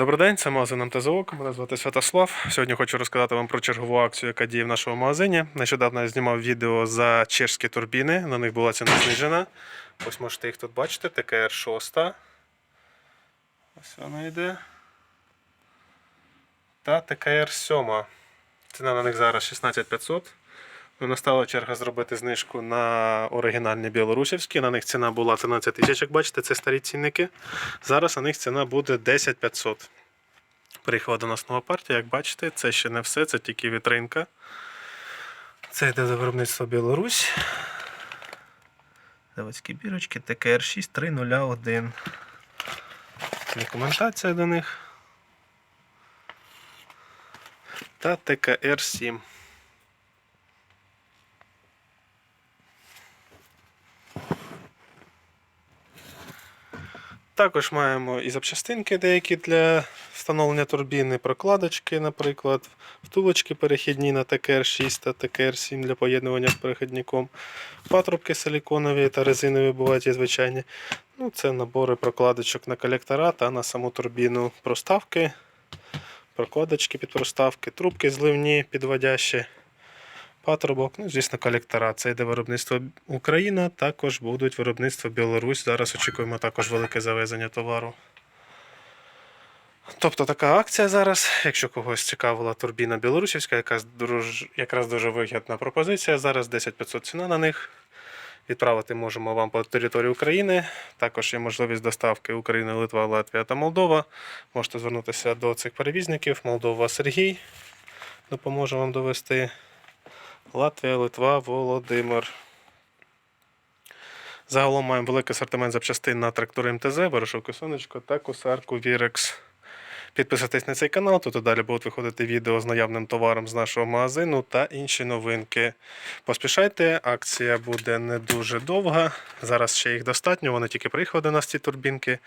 Добрий день, це магазин МТЗОК. Мене звати Святослав. Сьогодні хочу розказати вам про чергову акцію, яка діє в нашому магазині. Нещодавно я знімав відео за чешські турбіни. На них була ціна знижена. Ось можете їх тут бачити. ТКР 6. Ось вона йде. Та ТКР 7. Ціна на них зараз 16500. Настала черга зробити знижку на оригінальні білорусівські. На них ціна була 13 тисяч, як бачите, це старі цінники. Зараз на них ціна буде 10500. Приїхала до нас нова партія, як бачите, це ще не все, це тільки вітринка. Це йде за виробництво Білорусь. Заводські бірочки, ТКР 6301. Документація до них. Та ТКР 7. Також маємо і запчастинки деякі для встановлення турбіни, прокладочки, наприклад, втулочки перехідні на ТКР-6 та ТКР-7 для поєднування з перехідником, патрубки силіконові та резинові бувають і звичайні. Ну, це набори прокладочок на колектора та на саму турбіну проставки, прокладочки під проставки, трубки зливні, підводящі. Патрубок, ну, звісно, колектора. Це йде виробництво Україна, також будуть виробництво Білорусь. Зараз очікуємо також велике завезення товару. Тобто така акція зараз. Якщо когось цікавила турбіна білорусівська, яка друж... якраз дуже вигідна пропозиція. Зараз 10500 ціна на них. Відправити можемо вам по території України. Також є можливість доставки України, Литва, Латвія та Молдова. Можете звернутися до цих перевізників. Молдова Сергій допоможе вам довести. Латвія, Литва, Володимир. Загалом маємо великий асортимент запчастин на трактори МТЗ, Ворошилку Сонечко та косарку Вірекс. Підписуйтесь на цей канал, тут і далі будуть виходити відео з наявним товаром з нашого магазину та інші новинки. Поспішайте, акція буде не дуже довга. Зараз ще їх достатньо, вони тільки приїхали до нас ці турбінки.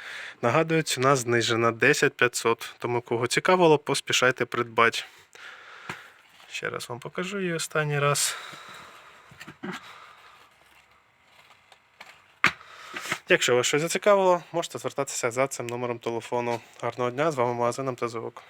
Нагадую, ціна знижена 10 500. Тому кого цікавило, поспішайте придбати. Ще раз вам покажу її останній раз. Якщо вас щось зацікавило, можете звертатися за цим номером телефону. Гарного дня, з вами магазин МТЗОК.